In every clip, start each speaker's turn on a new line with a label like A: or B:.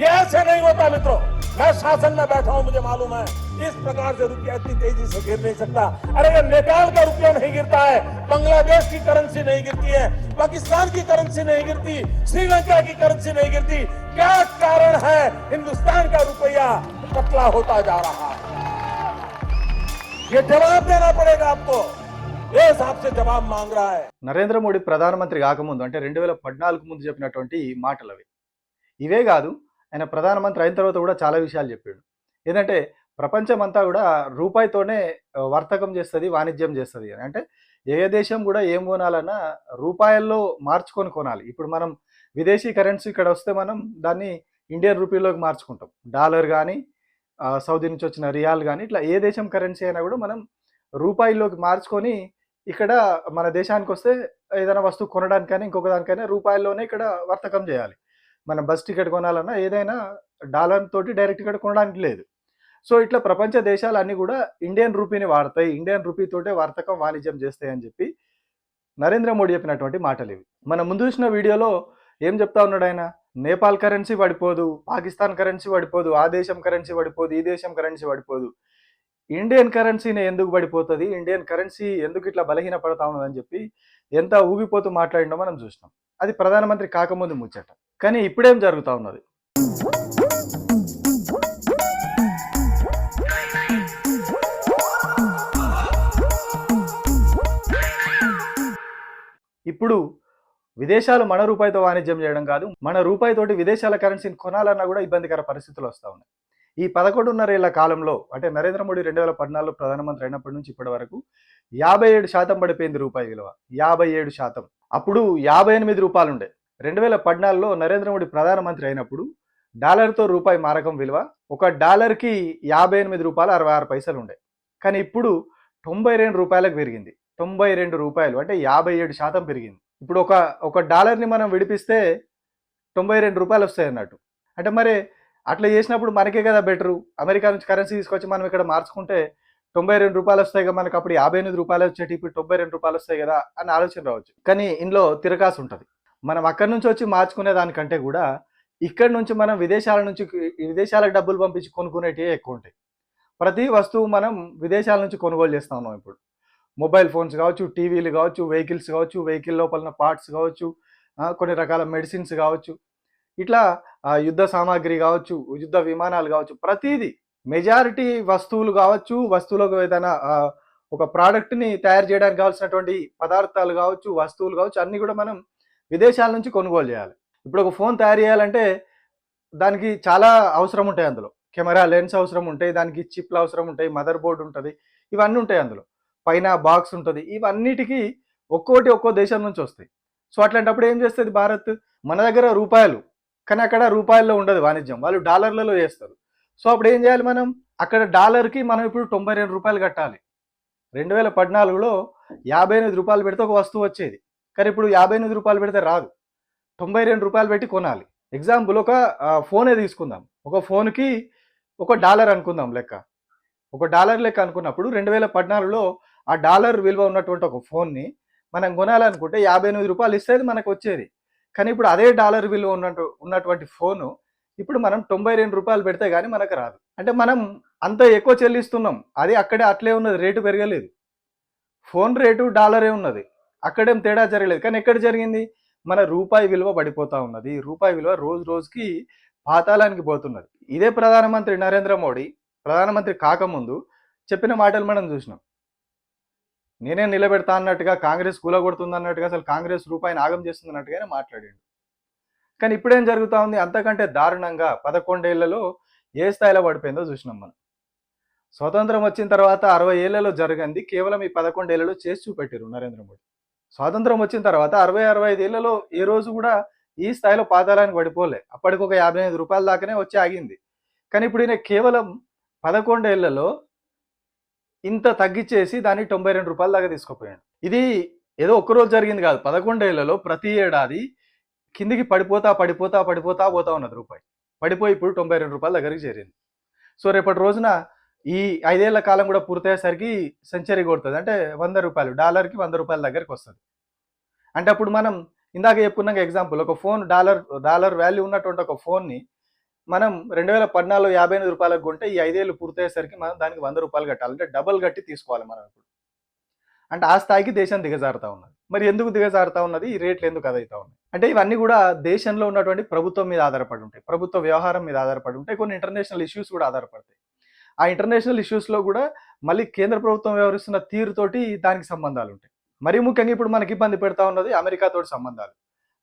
A: ये ऐसे नहीं होता मित्रों मैं शासन में बैठा हूं मुझे मालूम है इस प्रकार से रुपया इतनी तेजी से गिर नहीं सकता अरे ये नेपाल का रुपया नहीं गिरता है बांग्लादेश की करेंसी नहीं गिरती है पाकिस्तान की करेंसी नहीं गिरती श्रीलंका की करेंसी नहीं गिरती क्या कारण है हिंदुस्तान का रुपया पतला होता जा रहा है ये जवाब देना पड़ेगा आपको देश आपसे जवाब मांग रहा है
B: నరేంద్ర మోడీ ప్రధానమంత్రి కాకముందు అంటే రెండు వేల పద్నాలుగు ముందు చెప్పినటువంటి మాటలు అవి ఇవే కాదు ఆయన ప్రధానమంత్రి అయిన తర్వాత కూడా చాలా విషయాలు చెప్పాడు. ఏంటంటే ప్రపంచం అంతా కూడా రూపాయితోనే వర్తకం చేస్తుంది వాణిజ్యం చేస్తుంది అని. అంటే ఏ దేశం కూడా ఏం కొనాలన్నా రూపాయల్లో మార్చుకొని కొనాలి. ఇప్పుడు మనం విదేశీ కరెన్సీ ఇక్కడ వస్తే మనం దాన్ని ఇండియన్ రూపీలోకి మార్చుకుంటాం. డాలర్ కానీ సౌదీ నుంచి వచ్చిన రియాల్ కానీ ఇట్లా ఏ దేశం కరెన్సీ అయినా కూడా మనం రూపాయిలోకి మార్చుకొని ఇక్కడ మన దేశానికి వస్తే ఏదైనా వస్తువు కొనడానికైనా ఇంకొక దానికైనా రూపాయల్లోనే ఇక్కడ వర్తకం చేయాలి. మనం బస్ టికెట్ కొనాలన్నా ఏదైనా డాలర్ తోటి డైరెక్ట్ టికెట్ కొనడానికి లేదు. సో ఇట్లా ప్రపంచ దేశాలు అన్నీ కూడా ఇండియన్ రూపీని వాడతాయి. ఇండియన్ రూపీ తోటే వర్తకం వాణిజ్యం చేస్తాయి అని చెప్పి నరేంద్ర మోడీ చెప్పినటువంటి మాటలు ఇవి. మనం ముందు చూసిన వీడియోలో ఏం చెప్తా ఉన్నాడు ఆయన? నేపాల్ కరెన్సీ పడిపోదు పాకిస్తాన్ కరెన్సీ పడిపోదు ఆ దేశం కరెన్సీ పడిపోదు ఈ దేశం కరెన్సీ పడిపోదు. ఇండియన్ కరెన్సీని ఎందుకు పడిపోతుంది? ఇండియన్ కరెన్సీ ఎందుకు ఇట్లా బలహీన పడతా ఉన్నదని చెప్పి ఎంత ఊగిపోతూ మాట్లాడినో మనం చూసినాం. అది ప్రధానమంత్రి కాకముందు ముచ్చట. కానీ ఇప్పుడేం జరుగుతూ ఉన్నది? ఇప్పుడు విదేశాలు మన రూపాయితో వాణిజ్యం చేయడం కాదు మన రూపాయితోటి విదేశాల కరెన్సీని కొనాలన్నా కూడా ఇబ్బందికర పరిస్థితులు వస్తూ ఉన్నాయి. ఈ పదకొండున్నరేళ్ళ కాలంలో అంటే నరేంద్ర మోడీ రెండు వేల పద్నాలుగులో ప్రధానమంత్రి అయినప్పటి నుంచి ఇప్పటి వరకు యాభై ఏడు శాతం పడిపోయింది రూపాయి విలువ. యాభై ఏడు శాతం. అప్పుడు యాభై ఎనిమిది రూపాయలు ఉండే రెండు వేల పద్నాలుగులో నరేంద్ర మోడీ ప్రధానమంత్రి అయినప్పుడు డాలర్తో రూపాయి మారకం విలువ ఒక డాలర్కి యాభై ఎనిమిది రూపాయలు అరవై ఆరు పైసలు ఉండే కానీ ఇప్పుడు తొంభై రెండు రూపాయలకు పెరిగింది. తొంభై రెండు రూపాయలు అంటే యాభై ఏడు శాతం పెరిగింది. ఇప్పుడు ఒక ఒక డాలర్ని మనం విడిపిస్తే తొంభై రెండు రూపాయలు వస్తాయి అన్నట్టు అంటే మరి అట్లా చేసినప్పుడు మనకే కదా బెటరు. అమెరికా నుంచి కరెన్సీ తీసుకొచ్చి మనం ఇక్కడ మార్చుకుంటే తొంభై రెండు రూపాయలు వస్తాయి కదా మనకి అప్పుడు యాభై ఎనిమిది రూపాయలు వచ్చేటి ఇప్పుడు తొంభై రెండు రూపాయలు వస్తాయి కదా అని ఆలోచన రావచ్చు. కానీ ఇందులో తిరకాసు ఉంటుంది. మనం అక్కడి నుంచి వచ్చి మార్చుకునే దానికంటే కూడా ఇక్కడి నుంచి మనం విదేశాల నుంచి విదేశాలకు డబ్బులు పంపించి కొనుక్కునేటివి ఎక్కువ ఉంటాయి. ప్రతి వస్తువు మనం విదేశాల నుంచి కొనుగోలు చేస్తా ఉన్నాం ఇప్పుడు. మొబైల్ ఫోన్స్ కావచ్చు టీవీలు కావచ్చు వెహికల్స్ కావచ్చు వెహికల్ లోపల పార్ట్స్ కావచ్చు కొన్ని రకాల మెడిసిన్స్ కావచ్చు. ఇట్లా యుద్ధ సామాగ్రి కావచ్చు యుద్ధ విమానాలు కావచ్చు ప్రతిదీ మెజారిటీ వస్తువులు కావచ్చు వస్తువులకు ఏదైనా ఒక ప్రోడక్ట్ని తయారు చేయడానికి కావాల్సినటువంటి పదార్థాలు కావచ్చు వస్తువులు కావచ్చు అన్నీ కూడా మనం విదేశాల నుంచి కొనుగోలు చేయాలి. ఇప్పుడు ఒక ఫోన్ తయారు చేయాలంటే దానికి చాలా అవసరం ఉంటాయి అందులో. కెమెరా లెన్స్ అవసరం ఉంటాయి దానికి చిప్లు అవసరం ఉంటాయి మదర్ బోర్డు ఉంటుంది ఇవన్నీ ఉంటాయి అందులో. పైన బాక్స్ ఉంటుంది ఇవన్నిటికీ ఒక్కోటి ఒక్కో దేశం నుంచి వస్తాయి. సో అట్లాంటప్పుడు ఏం చేస్తుంది భారత్? మన దగ్గర రూపాయలు కానీ అక్కడ రూపాయల్లో ఉండదు వాణిజ్యం. వాళ్ళు డాలర్లలో చేస్తారు. సో అప్పుడు ఏం చేయాలి మనం? అక్కడ డాలర్కి మనం ఇప్పుడు తొంభై రెండు రూపాయలు కట్టాలి. రెండు వేల పద్నాలుగులో యాభై ఎనిమిది రూపాయలు పెడితే ఒక వస్తువు వచ్చేది. కానీ ఇప్పుడు యాభై ఎనిమిది రూపాయలు పెడితే రాదు. తొంభై రెండు రూపాయలు పెట్టి కొనాలి. ఎగ్జాంపుల్ ఒక ఫోనే తీసుకుందాం. ఒక ఫోన్కి ఒక డాలర్ అనుకుందాం లెక్క. ఒక డాలర్ లెక్క అనుకున్నప్పుడు రెండు వేల పద్నాలుగులో ఆ డాలర్ విలువ ఉన్నటువంటి ఒక ఫోన్ని మనం కొనాలనుకుంటే యాభై ఎనిమిది రూపాయలు ఇస్తే మనకు వచ్చేది. కానీ ఇప్పుడు అదే డాలర్ విలువ ఉన్నట్టు ఉన్నటువంటి ఫోను ఇప్పుడు మనం తొంభై రెండు రూపాయలు పెడితే కానీ మనకు రాదు. అంటే మనం అంత ఎక్కువ చెల్లిస్తున్నాం. అది అక్కడే అట్లే ఉన్నది రేటు పెరగలేదు. ఫోన్ రేటు డాలరే ఉన్నది. అక్కడేం తేడా జరగలేదు. కానీ ఎక్కడ జరిగింది? మన రూపాయి విలువ పడిపోతా ఉన్నది. రూపాయి విలువ రోజు రోజుకి పాతాళానికి పోతున్నది. ఇదే ప్రధానమంత్రి నరేంద్ర మోడీ ప్రధానమంత్రి కాకముందు చెప్పిన మాటలు మనం చూసినాం. నేనే నిలబెడతా అన్నట్టుగా కాంగ్రెస్ కూలగొడుతుంది అన్నట్టుగా అసలు కాంగ్రెస్ రూపాయిని ఆగం చేస్తుంది అన్నట్టుగానే మాట్లాడాడు. కానీ ఇప్పుడేం జరుగుతూ ఉంది? అంతకంటే దారుణంగా పదకొండేళ్ళలో ఏ స్థాయిలో పడిపోయిందో చూసినాం మనం. స్వతంత్రం వచ్చిన తర్వాత అరవై ఏళ్ళలో జరగంది కేవలం ఈ పదకొండేళ్ళలో చేసి చూపెట్టారు నరేంద్ర మోడీ. స్వాతంత్రం వచ్చిన తర్వాత అరవై అరవై ఐదేళ్ళలో ఏ రోజు కూడా ఈ స్థాయిలో పాతాళానికి పడిపోలే. అప్పటికి ఒక యాభై ఐదు రూపాయల దాకానే వచ్చి ఆగింది. కానీ ఇప్పుడు ఈయన కేవలం పదకొండేళ్ళలో ఇంత తగ్గించేసి దాన్ని తొంభై రెండు రూపాయల దాకా తీసుకుపోయాడు. ఇది ఏదో ఒక్క రోజు జరిగింది కాదు. పదకొండేళ్ళలో ప్రతి ఏడాది కిందికి పడిపోతా పడిపోతా పడిపోతా పోతా ఉన్నది రూపాయి. పడిపోయి ఇప్పుడు తొంభై రెండు రూపాయల దగ్గరికి చేరింది. సో రేపటి రోజున ఈ ఐదేళ్ళ కాలం కూడా పూర్తయ్యేసరికి సెంచరీ కొడుతుంది. అంటే వంద రూపాయలు డాలర్కి వంద రూపాయల దగ్గరికి వస్తుంది. అంటే అప్పుడు మనం ఇందాక చెప్పుకున్నాక ఎగ్జాంపుల్ ఒక ఫోన్ డాలర్ డాలర్ వాల్యూ ఉన్నటువంటి ఒక ఫోన్ని మనం రెండు వేల పద్నాలుగు యాభై ఎనిమిది రూపాయలకు కొంటే ఈ ఐదేళ్ళు పూర్తయ్యేసరికి మనం దానికి వంద రూపాయలు కట్టాలి. అంటే డబల్ కట్టి తీసుకోవాలి మనం ఇప్పుడు. అంటే ఆ స్థాయికి దేశం దిగజారుతా ఉన్నది. మరి ఎందుకు దిగజారుతా ఉన్నది? ఈ రేట్లు ఎందుకు అదైతా ఉన్నాయి? అంటే ఇవన్నీ కూడా దేశంలో ఉన్నటువంటి ప్రభుత్వం మీద ఆధారపడి ఉంటాయి. ప్రభుత్వ వ్యవహారం మీద ఆధారపడి ఉంటాయి. కొన్ని ఇంటర్నేషనల్ ఇష్యూస్ కూడా ఆధారపడతాయి. ఆ ఇంటర్నేషనల్ ఇష్యూస్లో కూడా మళ్ళీ కేంద్ర ప్రభుత్వం వ్యవహరిస్తున్న తీరుతోటి దానికి సంబంధాలు ఉంటాయి. మరీ ముఖ్యంగా ఇప్పుడు మనకి ఇబ్బంది పెడతా ఉన్నది అమెరికాతోటి సంబంధాలు.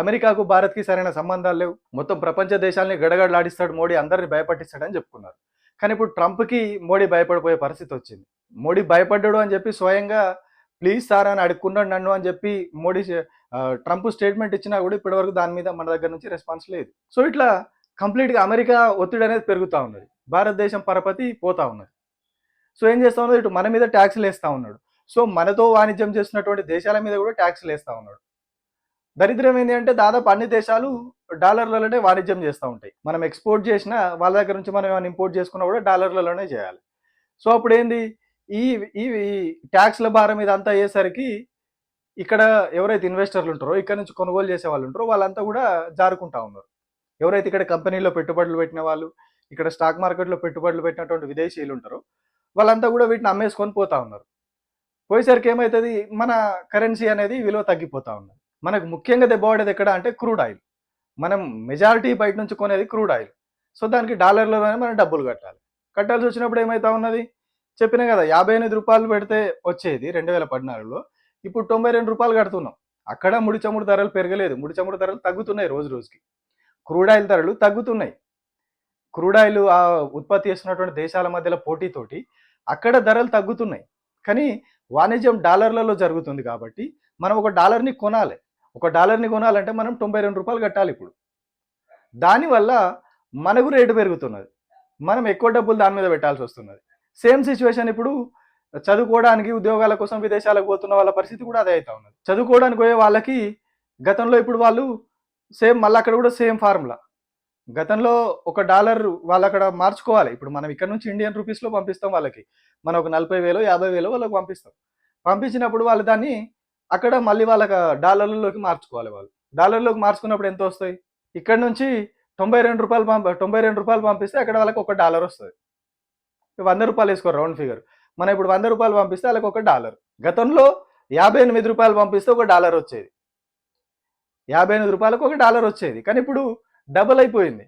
B: అమెరికాకు భారత్కి సరైన సంబంధాలు లేవు. మొత్తం ప్రపంచ దేశాలని గడగడలాడిస్తాడు మోడీ అందరిని భయపట్టిస్తాడని చెప్పుకున్నారు. కానీ ఇప్పుడు ట్రంప్కి మోడీ భయపడిపోయే పరిస్థితి వచ్చింది. మోడీ భయపడ్డాడు అని చెప్పి స్వయంగా ప్లీజ్ సార్ అని అడుక్కున్నాడు నన్ను అని చెప్పి మోడీ ట్రంప్ స్టేట్మెంట్ ఇచ్చినా కూడా ఇప్పటివరకు దాని మీద మన దగ్గర నుంచి రెస్పాన్స్ లేదు. సో ఇట్లా కంప్లీట్గా అమెరికా ఒత్తిడి అనేది పెరుగుతూ ఉన్నది. భారతదేశం పరపతి పోతా ఉన్నది. సో ఏం చేస్తా ఉన్నది? ఇటు మన మీద ట్యాక్స్లు వేస్తూ ఉన్నాడు. సో మనతో వాణిజ్యం చేస్తున్నటువంటి దేశాల మీద కూడా ట్యాక్స్లు వేస్తూ ఉన్నాడు. దరిద్రం ఏంటి అంటే దాదాపు అన్ని దేశాలు డాలర్లలోనే వాణిజ్యం చేస్తూ ఉంటాయి. మనం ఎక్స్పోర్ట్ చేసినా వాళ్ళ దగ్గర నుంచి మనం ఏమైనా ఇంపోర్ట్ చేసుకున్నా కూడా డాలర్లలోనే చేయాలి. సో అప్పుడు ఏంది? ఈ ఈ ట్యాక్స్ల భారం ఇదంతా అయ్యేసరికి ఇక్కడ ఎవరైతే ఇన్వెస్టర్లు ఉంటారో ఇక్కడ నుంచి కొనుగోలు చేసే వాళ్ళు ఉంటారో వాళ్ళంతా కూడా జారుకుంటా ఉన్నారు. ఎవరైతే ఇక్కడ కంపెనీలో పెట్టుబడులు పెట్టిన వాళ్ళు ఇక్కడ స్టాక్ మార్కెట్లో పెట్టుబడులు పెట్టినటువంటి విదేశీయులు ఉంటారో వాళ్ళంతా కూడా వీటిని అమ్మేసుకొని పోతా ఉన్నారు. పోయేసరికి ఏమవుతుంది మన కరెన్సీ అనేది విలువ తగ్గిపోతా ఉన్నది మనకు ముఖ్యంగా దెబ్బపడేది ఎక్కడ అంటే క్రూడ్ ఆయిల్. మనం మెజారిటీ బయట నుంచి కొనేది క్రూడ్ ఆయిల్. సో దానికి డాలర్లలోనే మనం డబ్బులు కట్టాలి. కట్టాల్సి వచ్చినప్పుడు ఏమవుతా ఉన్నది? చెప్పిన కదా యాభై ఎనిమిది రూపాయలు పెడితే వచ్చేది రెండు వేల పద్నాలుగులో. ఇప్పుడు తొంభై రెండు రూపాయలు కడుతున్నాం. అక్కడ ముడి చమురు ధరలు పెరగలేదు. ముడి చమురు ధరలు తగ్గుతున్నాయి రోజు రోజుకి. క్రూడ్ ఆయిల్ ధరలు తగ్గుతున్నాయి. క్రూడ్ ఆయిల్ ఆ ఉత్పత్తి చేస్తున్నటువంటి దేశాల మధ్యలో పోటీతోటి అక్కడ ధరలు తగ్గుతున్నాయి. కానీ వాణిజ్యం డాలర్లలో జరుగుతుంది కాబట్టి మనం ఒక డాలర్ని కొనాలి. ఒక డాలర్ని కొనాలంటే మనం తొంభై రెండు రూపాయలు కట్టాలి ఇప్పుడు. దానివల్ల మనకు రేటు పెరుగుతున్నది. మనం ఎక్కువ డబ్బులు దాని మీద పెట్టాల్సి వస్తున్నది. సేమ్ సిచ్యువేషన్ ఇప్పుడు చదువుకోవడానికి ఉద్యోగాల కోసం విదేశాలకు పోతున్న వాళ్ళ పరిస్థితి కూడా అదే అవుతా ఉన్నది. చదువుకోవడానికి పోయే వాళ్ళకి గతంలో ఇప్పుడు వాళ్ళు సేమ్ మళ్ళీ అక్కడ కూడా సేమ్ ఫార్ములా. గతంలో ఒక డాలర్ వాళ్ళు అక్కడ మార్చుకోవాలి. ఇప్పుడు మనం ఇక్కడ నుంచి ఇండియన్ రూపీస్లో పంపిస్తాం వాళ్ళకి. మనం ఒక నలభై వేలు యాభై వేలు వాళ్ళకి పంపిస్తాం. పంపించినప్పుడు వాళ్ళు దాన్ని అక్కడ మళ్ళీ వాళ్ళకి డాలర్లలోకి మార్చుకోవాలి వాళ్ళు. డాలర్లోకి మార్చుకున్నప్పుడు ఎంత వస్తాయి? ఇక్కడ నుంచి తొంభై రెండు రూపాయలు పంప తొంభై రెండు రూపాయలు పంపిస్తే అక్కడ వాళ్ళకి ఒక డాలర్ వస్తుంది. వంద రూపాయలు వేసుకోరు రౌండ్ ఫిగర్ మనం ఇప్పుడు వంద రూపాయలు పంపిస్తే వాళ్ళకి ఒక డాలర్. గతంలో యాభై ఎనిమిది రూపాయలు పంపిస్తే ఒక డాలర్ వచ్చేది. యాభై ఎనిమిది రూపాయలకు ఒక డాలర్ వచ్చేది. కానీ ఇప్పుడు డబుల్ అయిపోయింది.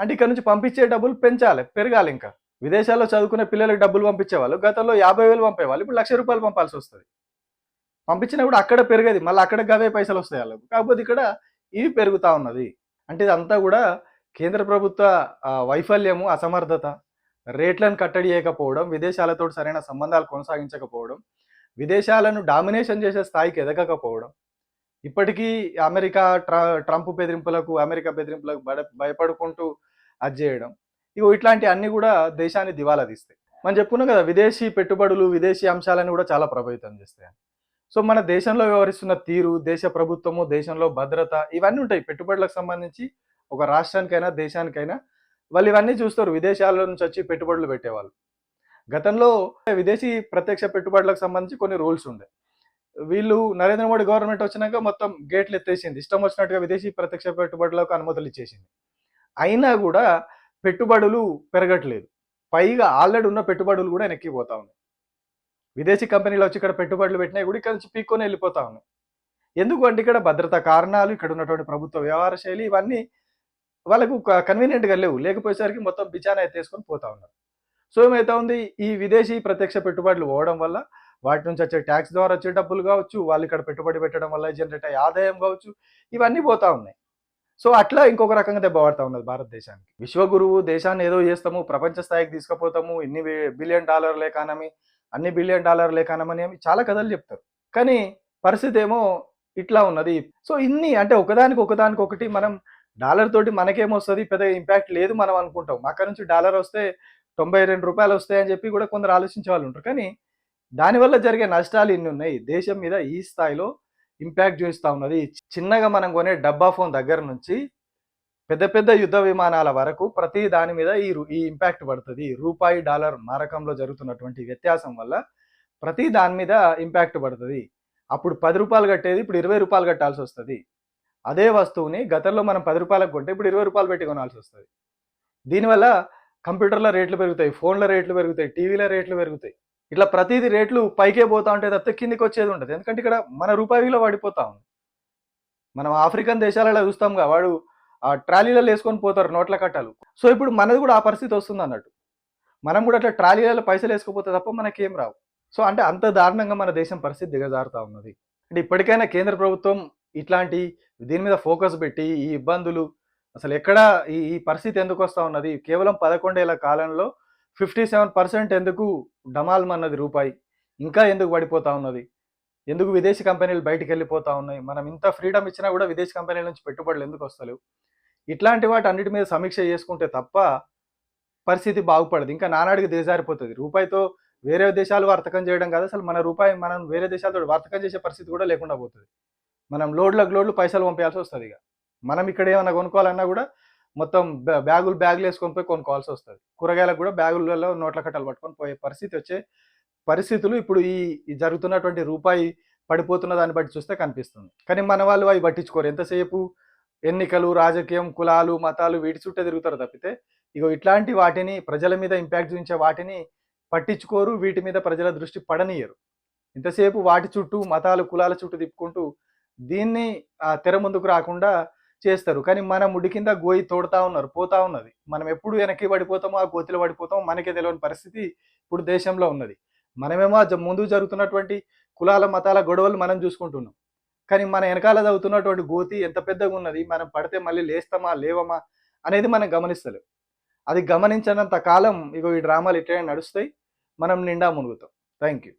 B: అంటే ఇక్కడ నుంచి పంపించే డబ్బులు పెంచాలి పెరగాలి ఇంకా. విదేశాల్లో చదువుకునే పిల్లలకు డబ్బులు పంపించేవాళ్ళు. గతంలో యాభై వేలు పంపేవాళ్ళు ఇప్పుడు లక్ష రూపాయలు పంపాల్సి వస్తుంది. పంపించినప్పుడు అక్కడ పెరగదు. మళ్ళీ అక్కడ గవే పైసలు వస్తాయి వాళ్ళకు. కాకపోతే ఇక్కడ ఇవి పెరుగుతూ ఉన్నది. అంటే ఇదంతా కూడా కేంద్ర ప్రభుత్వ వైఫల్యము అసమర్థత రేట్లను కట్టడి చేయకపోవడం విదేశాలతో సరైన సంబంధాలు కొనసాగించకపోవడం విదేశాలను డామినేషన్ చేసే స్థాయికి ఎదగకపోవడం. ఇప్పటికీ అమెరికా ట్ర- ట్రంప్ బెదిరింపులకు అమెరికా బెదిరింపులకు బడ భయపడుకుంటూ అది చేయడం. ఇగో ఇట్లాంటి అన్ని కూడా దేశాన్ని దివాలా తీస్తాయి. మనం చెప్పుకున్నాం కదా విదేశీ పెట్టుబడులు విదేశీ అంశాలను కూడా చాలా ప్రభావితం చేస్తాయి. సో మన దేశంలో వ్యవహరిస్తున్న తీరు దేశ ప్రభుత్వము దేశంలో భద్రత ఇవన్నీ ఉంటాయి. పెట్టుబడులకు సంబంధించి ఒక రాష్ట్రానికైనా దేశానికైనా వాళ్ళు ఇవన్నీ చూస్తారు. విదేశాల నుంచి వచ్చి పెట్టుబడులు పెట్టేవాళ్ళు. గతంలో విదేశీ ప్రత్యక్ష పెట్టుబడులకు సంబంధించి కొన్ని రూల్స్ ఉండే. వీళ్ళు నరేంద్ర మోడీ గవర్నమెంట్ వచ్చినాక మొత్తం గేట్లు ఎత్తేసింది. ఇష్టం వచ్చినట్టుగా విదేశీ ప్రత్యక్ష పెట్టుబడులకు అనుమతులు ఇచ్చేసింది. అయినా కూడా పెట్టుబడులు పెరగట్లేదు. పైగా ఆల్రెడీ ఉన్న పెట్టుబడులు కూడా వెనక్కిపోతా ఉన్నాయి. విదేశీ కంపెనీలు వచ్చి ఇక్కడ పెట్టుబడులు పెట్టినా కూడా ఇక్కడ నుంచి పీక్కొని వెళ్ళిపోతా ఉన్నాయి ఎందుకు అంటే ఇక్కడ భద్రతా కారణాలు ఇక్కడ ఉన్నటువంటి ప్రభుత్వ వ్యవహార శైలి ఇవన్నీ వాళ్ళకు కన్వీనియంట్గా లేవు. లేకపోయేసరికి మొత్తం బిచానా ఎత్తేసుకొని పోతా ఉన్నారు. సో ఏమైతే ఉంది? ఈ విదేశీ ప్రత్యక్ష పెట్టుబడులు పోవడం వల్ల వాటి నుంచి వచ్చే ట్యాక్స్ ద్వారా వచ్చే డబ్బులు కావచ్చు వాళ్ళు ఇక్కడ పెట్టుబడి పెట్టడం వల్ల జనరేట్ అయ్యే ఆదాయం కావచ్చు ఇవన్నీ పోతా ఉన్నాయి. సో అట్లా ఇంకొక రకంగా దెబ్బ పడతా ఉన్నది భారతదేశానికి. విశ్వగురువు దేశాన్ని ఏదో చేస్తాము ప్రపంచ స్థాయికి తీసుకుపోతాము ఇన్ని బిలియన్ డాలర్ల ఎకానమీ అన్ని బిలియన్ డాలర్లే ఎకానమీ అని చాలా కథలు చెప్తారు. కానీ పరిస్థితి ఏమో ఇట్లా ఉన్నది. సో ఇన్ని అంటే ఒకదానికి ఒకదానికి ఒకటి మనం డాలర్ తోటి మనకేమొస్తుంది? పెద్ద ఇంపాక్ట్ లేదు మనం అనుకుంటాం. అక్కడ నుంచి డాలర్ వస్తే తొంభై రెండు రూపాయలు వస్తాయని చెప్పి కూడా కొందరు ఆలోచించే వాళ్ళు ఉంటారు. కానీ దానివల్ల జరిగే నష్టాలు ఇన్ని ఉన్నాయి. దేశం మీద ఈ స్థాయిలో ఇంపాక్ట్ చూపిస్తూ ఉన్నది. చిన్నగా మనం కొనే డబ్బా ఫోన్ దగ్గర నుంచి పెద్ద పెద్ద యుద్ధ విమానాల వరకు ప్రతి దాని మీద ఈ ఈ ఇంపాక్ట్ పడుతుంది. రూపాయి డాలర్ మారకంలో జరుగుతున్నటువంటి వ్యత్యాసం వల్ల ప్రతి దాని మీద ఇంపాక్ట్ పడుతుంది. అప్పుడు పది రూపాయలు కట్టేది ఇప్పుడు ఇరవై రూపాయలు కట్టాల్సి వస్తుంది. అదే వస్తువుని గతంలో మనం పది రూపాయలకు కొంటే ఇప్పుడు ఇరవై రూపాయలు పెట్టి కొనాల్సి వస్తుంది. దీనివల్ల కంప్యూటర్ల రేట్లు పెరుగుతాయి ఫోన్ల రేట్లు పెరుగుతాయి టీవీల రేట్లు పెరుగుతాయి. ఇట్లా ప్రతిదీ రేట్లు పైకే పోతా ఉంటే తప్పితే కిందికి వచ్చేది ఉంటుంది ఎందుకంటే ఇక్కడ మన రూపాయిలో పడిపోతా ఉంది. మనం ఆఫ్రికన్ దేశాలలో చూస్తాంగా వాడు ట్రాలీలలో వేసుకొని పోతారు నోట్ల కట్టాలు. సో ఇప్పుడు మనది కూడా ఆ పరిస్థితి వస్తుంది అన్నట్టు. మనం కూడా అట్లా ట్రాలీలలో పైసలు వేసుకోపోతే తప్ప మనకేం రావు. సో అంటే అంత దారుణంగా మన దేశం పరిస్థితి దిగజారుతా ఉన్నది. అంటే ఇప్పటికైనా కేంద్ర ప్రభుత్వం ఇట్లాంటి దీని మీద ఫోకస్ పెట్టి ఈ ఇబ్బందులు అసలు ఎక్కడ ఈ ఈ పరిస్థితి ఎందుకు వస్తూ ఉన్నది? కేవలం పదకొండేళ్ళ కాలంలో ఫిఫ్టీ సెవెన్ పర్సెంట్ ఎందుకు డమాల్మన్నది రూపాయి? ఇంకా ఎందుకు పడిపోతా ఉన్నది? ఎందుకు విదేశీ కంపెనీలు బయటికి వెళ్ళిపోతా ఉన్నాయి? మనం ఇంత ఫ్రీడమ్ ఇచ్చినా కూడా విదేశీ కంపెనీల నుంచి పెట్టుబడులు ఎందుకు వస్తలేవు? ఇట్లాంటి వాటి అన్నిటి మీద సమీక్ష చేసుకుంటే తప్ప పరిస్థితి బాగుపడదు. ఇంకా నానాడికి దిగజారిపోతుంది రూపాయితో వేరే దేశాలు వర్తకం చేయడం కాదు. అసలు మన రూపాయి మనం వేరే దేశాలతో వర్తకం చేసే పరిస్థితి కూడా లేకుండా పోతుంది. మనం లోడ్లకు లోడ్లు పైసలు పంపాల్సి వస్తుంది ఇక. మనం ఇక్కడ ఏమైనా కొనుక్కోవాలన్నా కూడా మొత్తం బ్యాగులు బ్యాగులు వేసుకొని పోయి కొనుక్కోవాల్సి వస్తుంది. కూరగాయలకు కూడా బ్యాగులలో నోట్ల కట్టలు పట్టుకొని పోయే పరిస్థితి వచ్చే పరిస్థితులు ఇప్పుడు ఈ జరుగుతున్నటువంటి రూపాయి పడిపోతున్న దాన్ని బట్టి చూస్తే కనిపిస్తుంది. కానీ మన వాళ్ళు అవి పట్టించుకోరు. ఎంతసేపు ఎన్నికలు రాజకీయం కులాలు మతాలు వీటి చుట్టే తిరుగుతారు తప్పితే ఇగో ఇట్లాంటి వాటిని ప్రజల మీద ఇంపాక్ట్ చూపించే వాటిని పట్టించుకోరు. వీటి మీద ప్రజల దృష్టి పడనీయరు. ఇంతసేపు వాటి చుట్టూ మతాలు కులాల చుట్టూ తిప్పుకుంటూ దీన్ని ఆ, తెర ముందుకు రాకుండా చేస్తారు. కానీ మన ముడి కింద గోయి తోడుతా ఉన్నారు పోతా ఉన్నది. మనం ఎప్పుడు వెనక్కి పడిపోతామో ఆ గోతిలో పడిపోతామో మనకే తెలియని పరిస్థితి ఇప్పుడు దేశంలో ఉన్నది. మనమేమో ముందు జరుగుతున్నటువంటి కులాల మతాల గొడవలు మనం చూసుకుంటున్నాం. కానీ మన వెనకాల చదువుతున్నటువంటి గోతి ఎంత పెద్దగా ఉన్నది మనం పడితే మళ్ళీ లేస్తామా లేవమా అనేది మనం గమనిస్తలేం. అది గమనించినంత కాలం ఇగో ఈ డ్రామాలు ఇట్లనే నడుస్తాయి. మనం నిండా మునుగుతాం. Thank you.